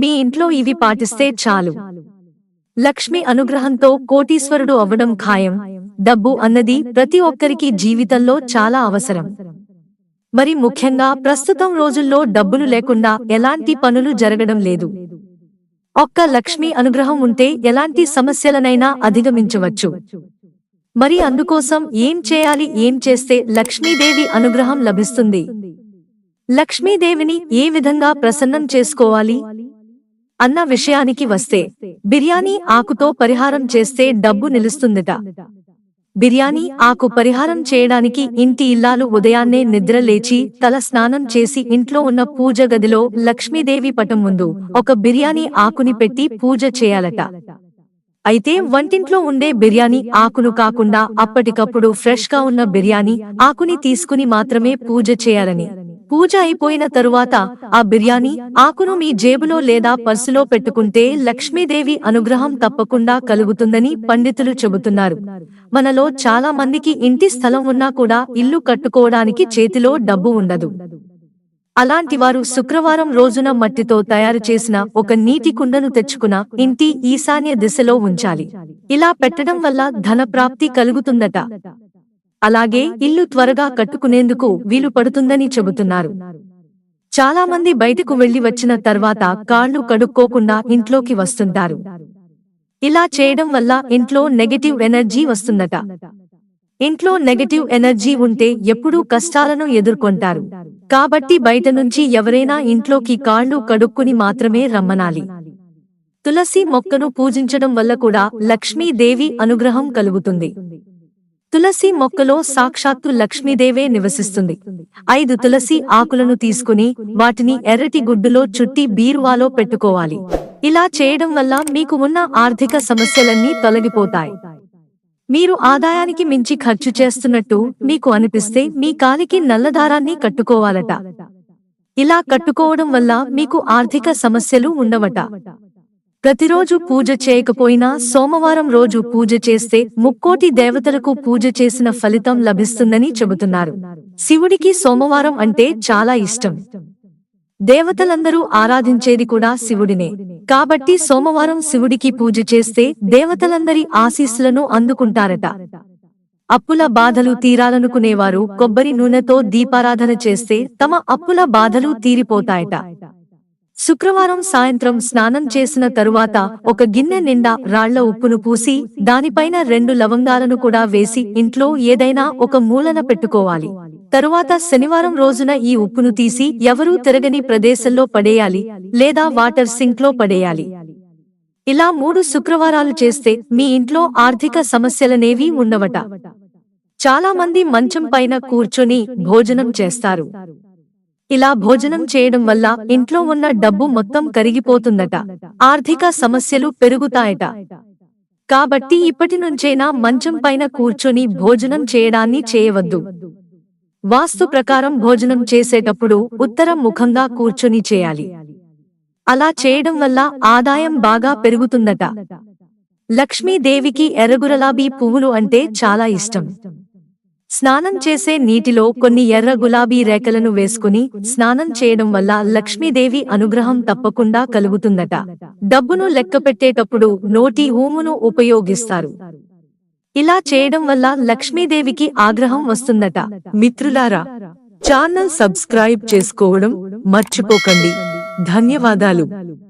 మీ ఇంట్లో ఇవి పాటిస్తే చాలు. లక్ష్మి అనుగ్రహంతో కోటీశ్వరుడు అవ్వడం ఖాయం. డబ్బు అన్నది ప్రతి ఒక్కరికి జీవితంలో చాలా అవసరం. మరి ముఖ్యంగా ప్రస్తుతం రోజుల్లో డబ్బులు లేకుండా ఎలాంటి పనులు జరగడం లేదు. ఒక్క లక్ష్మి అనుగ్రహం ఉంటే ఎలాంటి సమస్యలనైనా అధిగమించవచ్చు. మరి అందుకోసం ఏం చేయాలి ఏం చేస్తే లక్ష్మీదేవి అనుగ్రహం లభిస్తుంది? లక్ష్మీదేవిని ఏ విధంగా ప్రసన్నం చేసుకోవాలి? అన్న విషయానికి వస్తే బిర్యానీ ఆకుతో పరిహారం చేస్తే డబ్బు నిలుస్తుందిట. బిర్యానీ ఆకు పరిహారం చేయడానికి ఇంటి ఇల్లాలు ఉదయాన్నే నిద్ర లేచి తల స్నానం చేసి ఇంట్లో ఉన్న పూజ గదిలో లక్ష్మీదేవి పటం ముందు ఒక బిర్యానీ ఆకుని పెట్టి పూజ చేయాలట. అయితే వంటింట్లో ఉండే బిర్యానీ ఆకును కాకుండా అప్పటికప్పుడు ఫ్రెష్గా ఉన్న బిర్యానీ ఆకుని తీసుకుని మాత్రమే పూజ చేయాలని పూజ అయిపోయిన తరువాత ఆ బిర్యానీ ఆకును మీ జేబులో లేదా పర్సులో పెట్టుకుంటే లక్ష్మీదేవి అనుగ్రహం తప్పకుండా కలుగుతుందని పండితులు చెబుతున్నారు. మనలో చాలా మందికి ఇంటి స్థలం ఉన్నా కూడా ఇల్లు కట్టుకోవడానికి చేతిలో డబ్బు ఉండదు. అలాంటి వారు శుక్రవారం రోజున మట్టితో తయారు చేసిన ఒక నీటి కుండను తెచ్చుకున్న ఇంటి ఈశాన్య దిశలో ఉంచాలి. ఇలా పెట్టడం వల్ల ధన ప్రాప్తి కలుగుతుందట. అలాగే ఇల్లు త్వరగా కట్టుకునేందుకు వీలు పడుతుందని చెబుతున్నారు. చాలా మంది బయటకు వెళ్ళి వచ్చిన తర్వాత కాళ్ళు కడుక్కోకుండా ఇంట్లోకి వస్తుంటారు. ఇలా చేయడం వల్ల ఇంట్లో నెగటివ్ ఎనర్జీ వస్తుందట. ఇంట్లో నెగటివ్ ఎనర్జీ ఉంటే ఎప్పుడూ కష్టాలను ఎదుర్కొంటారు. కాబట్టి బయట నుంచి ఎవరైనా ఇంట్లోకి కాళ్ళు కడుక్కుని మాత్రమే రమ్మనాలి. తులసి మొక్కను పూజించడం వల్ల కూడా లక్ష్మీదేవి అనుగ్రహం కలుగుతుంది. తులసి మొక్కలో సాక్షాత్తు లక్ష్మీదేవే నివసిస్తుంది. ఐదు తులసి ఆకులను తీసుకుని వాటిని ఎర్రటి గుడ్డులో చుట్టి బీరువాలో పెట్టుకోవాలి. ఇలా చేయడం వల్ల మీకు ఉన్న ఆర్థిక సమస్యలన్నీ తొలగిపోతాయి. మీరు ఆదాయానికి మించి ఖర్చు చేస్తున్నట్టు మీకు అనిపిస్తే మీ కాలికి నల్లదారాన్ని కట్టుకోవాలట. ఇలా కట్టుకోవడం వల్ల మీకు ఆర్థిక సమస్యలు ఉండవట. ప్రతిరోజు పూజ చేయకపోయినా సోమవారం రోజు పూజ చేస్తే ముక్కోటి దేవతలకు పూజ చేసిన ఫలితం లభిస్తుందని చెబుతున్నారు. శివుడికి సోమవారం అంటే చాలా ఇష్టం. దేవతలందరూ ఆరాధించేది కూడా శివుడినే. కాబట్టి సోమవారం శివుడికి పూజ చేస్తే దేవతలందరి ఆశీస్సులను అందుకుంటారట. అప్పుల బాధలు తీరాలనుకునేవారు కొబ్బరి నూనెతో దీపారాధన చేస్తే తమ అప్పుల బాధలు తీరిపోతాయట. శుక్రవారం సాయంత్రం స్నానం చేసిన తరువాత ఒక గిన్నె నిండా రాళ్ళ ఉప్పును పూసి దానిపైన రెండు లవంగాలను కూడా వేసి ఇంట్లో ఏదైనా ఒక మూలన పెట్టుకోవాలి. తరువాత శనివారం రోజున ఈ ఉప్పును తీసి ఎవరూ తిరగని ప్రదేశంలో పడేయాలి లేదా వాటర్ సింక్లో పడేయాలి. ఇలా మూడు శుక్రవారాలు చేస్తే మీ ఇంట్లో ఆర్థిక సమస్యలనేవీ ఉండవట. చాలా మంది మంచం పైన కూర్చొని భోజనం చేస్తారు. ఇలా భోజనం చేయడం వల్ల ఇంట్లో ఉన్న డబ్బు మొత్తం కరిగిపోతుందట. ఆర్థిక సమస్యలు పెరుగుతాయట. కాబట్టి ఇప్పటి నుంచైనా మంచం పైన కూర్చొని భోజనం చేయడాన్ని చేయవద్దు. వాస్తు ప్రకారం భోజనం చేసేటప్పుడు ఉత్తరం ముఖంగా కూర్చొని చేయాలి. అలా చేయడం వల్ల ఆదాయం బాగా పెరుగుతుందట. లక్ష్మీదేవికి ఎర్రగురలాబీ పువ్వులు అంటే చాలా ఇష్టం. స్నానం చేసే నీటిలో కొన్ని ఎర్ర గులాబీ రేఖలను వేసుకుని స్నానం చేయడం వల్ల లక్ష్మీదేవి అనుగ్రహం తప్పకుండా కలుగుతుందట. డబ్బును లెక్కపెట్టేటప్పుడు నోటి ఊమును ఉపయోగిస్తారు. ఇలా చేయడం వల్ల లక్ష్మీదేవికి ఆగ్రహం వస్తుందట. మిత్రులారా ఛానల్ సబ్స్క్రైబ్ చేసుకోవడం మర్చిపోకండి. ధన్యవాదాలు.